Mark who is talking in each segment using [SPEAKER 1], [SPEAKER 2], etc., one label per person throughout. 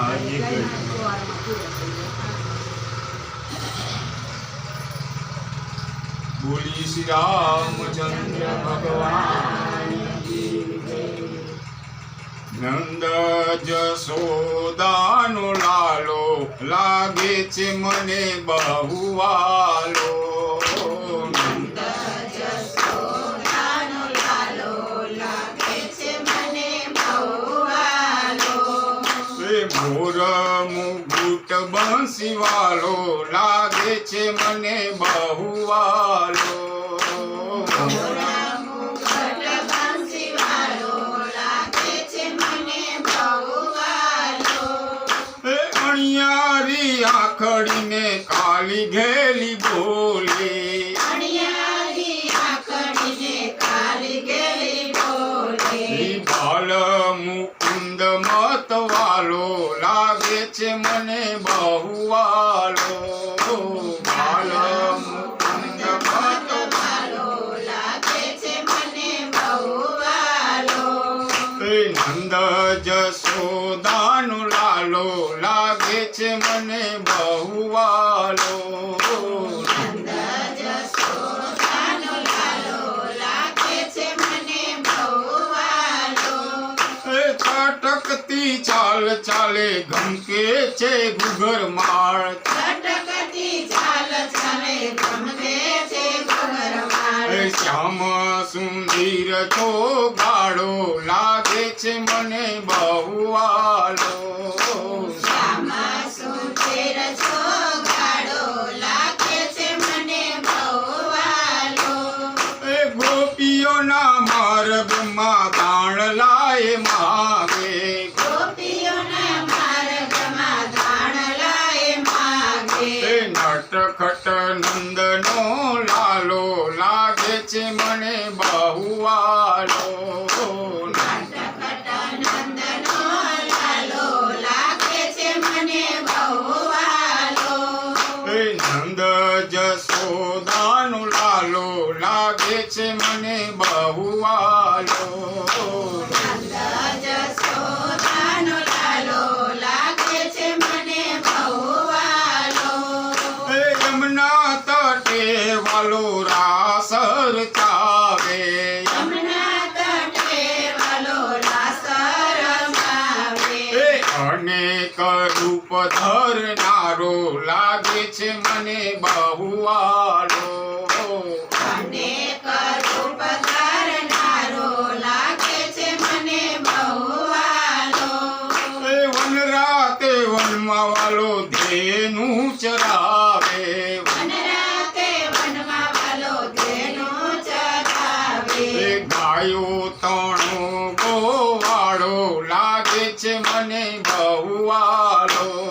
[SPEAKER 1] હા એ ગઈ બોલી શ્રી રામચંદ્ર ભગવાન નંદ જશોદાનો લાલો લાગે છે મને બહુ મુગુટ બંસી વાલો લાગે છે મને બહુ વાલો આખડીને કાલી ઘેલી બોલી. બાલ મુકુંદ મત વાલો લાગે છે મને બહુ વાલો એ નંદ જશોદાનો લાલો, લાગે છે મને બહુ વાલો છટકતી ચાલ ચાલે ગમકે છે ઘુઘર માળ. ચાલ એ શ્યામ સુંદર તો ગાળો લાગે છે મને બહુ વાલો એ ગોપીઓના માર્ગમાં દાણ લાય માગે નટખટ નંદનો લાલો લાગે છે મને બહુ વાલો એ નંદ જશોદાનો લાલો લાગે છે મને બહુ તટે વાલો રાસર ચાવે. અનેક રૂપ ધરનારો લાગે છે મને બહુ વાલો
[SPEAKER 2] અનેક રૂપ ધારનારો લાગે છે મને બહુ વાલો
[SPEAKER 1] એ વન રાતે વનમાં વાલો ધેનું ચરાવે એ તણું ગોવાળો લાગે છે મને બહુવાળો.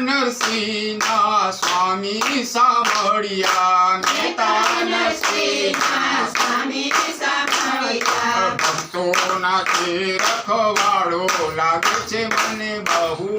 [SPEAKER 1] નરસિંહના સ્વામી સાંભળ્યા. નેતા
[SPEAKER 2] નરસિંહના સ્વામી સાંભળ્યા.
[SPEAKER 1] ભક્તોના તે રખવાળો લાગે છે મને બહુ